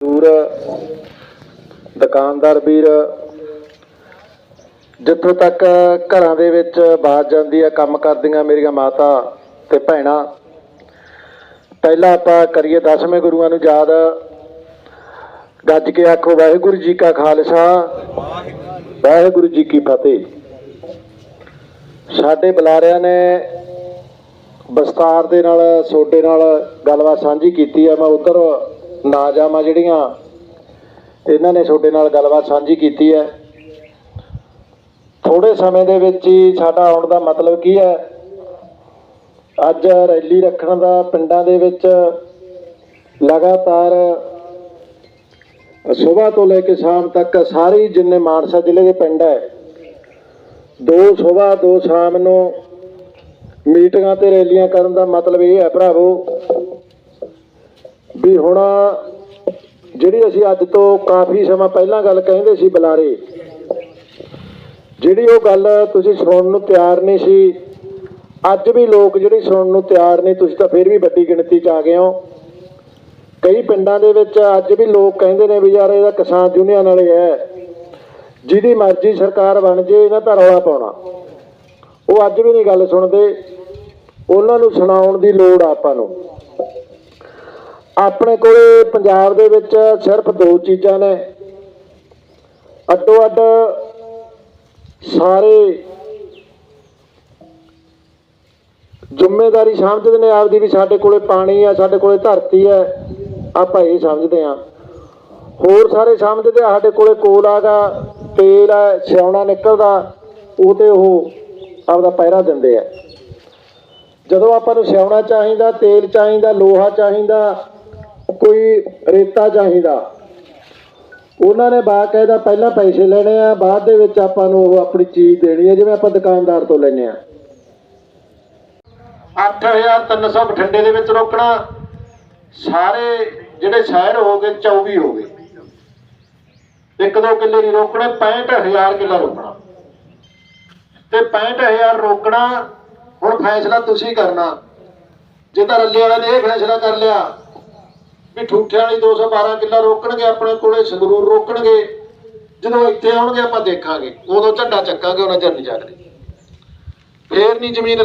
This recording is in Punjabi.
ਦੂਰ, ਦੁਕਾਨਦਾਰ ਵੀਰ, ਜਿੱਥੋਂ ਤੱਕ ਘਰਾਂ ਦੇ ਵਿੱਚ ਬਾਤ ਜਾਂਦੀ ਹੈ ਕੰਮ ਕਰਦੀਆਂ ਮੇਰੀਆਂ ਮਾਤਾ ਤੇ ਭੈਣਾਂ। ਪਹਿਲਾਂ ਆਪਾਂ ਕਰੀਏ ਦਸਵੇਂ ਗੁਰੂਆਂ ਨੂੰ ਯਾਦ। ਗੱਜ ਕੇ ਆਖੋ, ਵਾਹਿਗੁਰੂ ਜੀ ਕਾ ਖਾਲਸਾ, ਵਾਹਿਗੁਰੂ ਜੀ ਕੀ ਫਤਿਹ। ਸਾਡੇ ਬੁਲਾਰਿਆਂ ਨੇ ਵਿਸਤਾਰ ਦੇ ਨਾਲ ਸੋਡੇ ਨਾਲ ਗੱਲਬਾਤ ਸਾਂਝੀ ਕੀਤੀ ਹੈ ਮੈਂ ਉਧਰ ਨਾ ਜਾਵਾਂ ਜਿਹੜੀਆਂ, ਇਹਨਾਂ ਨੇ ਤੁਹਾਡੇ ਨਾਲ ਗੱਲਬਾਤ ਸਾਂਝੀ ਕੀਤੀ ਹੈ। ਥੋੜੇ ਸਮੇਂ ਦੇ ਵਿੱਚ ਹੀ ਸਾਡਾ ਆਉਣ ਦਾ ਮਤਲਬ ਕੀ ਹੈ? ਅੱਜ ਰੈਲੀ ਰੱਖਣ ਦਾ ਪਿੰਡਾਂ ਦੇ ਵਿੱਚ ਲਗਾਤਾਰ ਸਵੇਰ ਤੋਂ ਲੈ ਕੇ ਸ਼ਾਮ ਤੱਕ ਸਾਰੇ ਜਿੰਨੇ ਮਾਨਸਾ ਜ਼ਿਲ੍ਹੇ ਦੇ ਪਿੰਡ ਹੈ, ਦੋ ਸਵੇਰ, ਦੋ ਸ਼ਾਮ ਨੂੰ ਮੀਟਿੰਗਾਂ ਤੇ ਰੈਲੀਆਂ ਕਰਨ ਦਾ ਮਤਲਬ ਇਹ ਹੈ ਭਰਾਵੋ ਵੀ ਹੁਣ ਜਿਹੜੀ ਅਸੀਂ ਅੱਜ ਤੋਂ ਕਾਫੀ ਸਮਾਂ ਪਹਿਲਾਂ ਗੱਲ ਕਹਿੰਦੇ ਸੀ ਬੁਲਾਰੇ, ਜਿਹੜੀ ਉਹ ਗੱਲ ਤੁਸੀਂ ਸੁਣਨ ਨੂੰ ਤਿਆਰ ਨਹੀਂ ਸੀ, ਅੱਜ ਵੀ ਲੋਕ ਜਿਹੜੀ ਸੁਣਨ ਨੂੰ ਤਿਆਰ ਨਹੀਂ ਤੁਸੀਂ ਤਾਂ ਫਿਰ ਵੀ ਵੱਡੀ ਗਿਣਤੀ 'ਚ ਆ ਗਏ ਹੋ। ਕਈ ਪਿੰਡਾਂ ਦੇ ਵਿੱਚ ਅੱਜ ਵੀ ਲੋਕ ਕਹਿੰਦੇ ਨੇ ਵੀ ਯਾਰ ਇਹਦਾ ਕਿਸਾਨ ਯੂਨੀਅਨ ਵਾਲੇ ਹੈ, ਜਿਹਦੀ ਮਰਜ਼ੀ ਸਰਕਾਰ ਬਣ ਜੇ, ਇਹਨਾਂ ਦਾ ਰੌਲਾ ਪਾਉਣਾ। ਉਹ ਅੱਜ ਵੀ ਨਹੀਂ ਗੱਲ ਸੁਣਦੇ, ਉਹਨਾਂ ਨੂੰ ਸੁਣਾਉਣ ਦੀ ਲੋੜ ਆ ਆਪਾਂ ਨੂੰ। ਆਪਣੇ ਕੋਲੇ ਪੰਜਾਬ ਦੇ ਵਿੱਚ ਸਿਰਫ ਦੋ ਚੀਜ਼ਾਂ ਨੇ। ਅੱਡੋ ਅੱਡ ਸਾਰੇ ਜ਼ਿੰਮੇਵਾਰੀ ਸਮਝਦੇ ਨੇ, ਆਪਦੀ ਵੀ ਸਾਡੇ ਕੋਲੇ ਪਾਣੀ ਆ, ਸਾਡੇ ਕੋਲੇ ਧਰਤੀ ਹੈ ਆਪਾਂ ਇਹ ਸਮਝਦੇ ਆ ਹੋਰ ਸਾਰੇ ਸਮਝਦੇ ਆ, ਸਾਡੇ ਕੋਲੇ ਕੋਲਾ ਗਾ, ਤੇਲ ਹੈ ਸਿਆਉਣਾ ਨਿਕਲਦਾ, ਉਹ ਤੇ ਉਹ ਆਪਦਾ ਪਹਿਰਾ ਦਿੰਦੇ ਆ। ਜਦੋਂ ਆਪਾਂ ਨੂੰ ਸਿਆਉਣਾ ਚਾਹੀਦਾ, ਤੇਲ ਚਾਹੀਦਾ, ਲੋਹਾ ਚਾਹੀਦਾ ਕੋਈ ਰੇਤਾ ਚਾਹੀਦਾ। ਉਹਨਾਂ ਨੇ ਬਾਕਾਇਦਾ ਪਹਿਲਾਂ ਪੈਸੇ ਲੈਣੇ ਆ, ਬਾਅਦ ਦੇ ਵਿੱਚ ਆਪਾਂ ਨੂੰ ਉਹ ਆਪਣੀ ਚੀਜ਼ ਦੇਣੀ ਹੈ ਜਿਵੇਂ ਆਪਾਂ ਦੁਕਾਨਦਾਰ ਤੋਂ ਲੈਨੇ ਆ। 8300 ਬਠਿੰਡੇ ਦੇ ਵਿੱਚ ਰੋਕਣਾ, ਸਾਰੇ ਜਿਹੜੇ ਸ਼ਹਿਰ ਹੋ ਗਏ 24 ਹੋ ਗਏ। ਇੱਕ ਦੋ ਕਿੱਲੇ ਨਹੀਂ ਰੋਕਣੇ 65000 ਕਿੱਲਾ ਰੋਕਣਾ। ਤੇ 65000 ਰੋਕਣਾ, ਹੁਣ ਫੈਸਲਾ ਤੁਸੀਂ ਕਰਨਾ। ਜੇ ਤਾਂ ਰੱਲੇ ਵਾਲਿਆਂ ਨੇ ਇਹ ਫੈਸਲਾ ਕਰ ਲਿਆ ਵੀ ਠੂਠੇ ਵਾਲੀ 212 ਕਿੱਲਾ ਰੋਕਣਗੇ ਆਪਣੇ ਕੋਲੇ, ਸੰਗਰੂਰ ਰੋਕਣਗੇ। ਜਦੋਂ ਇੱਥੇ ਆਉਣਗੇ ਆਪਾਂ ਦੇਖਾਂਗੇ। ਉਦੋਂ ਝੰਡਾ ਚੱਕਾਂਗੇ, ਉਹਨਾਂ ਚਿਰ ਨਹੀਂ ਚੱਕਦੇ ਫੇਰ ਨਹੀਂ ਜ਼ਮੀਨ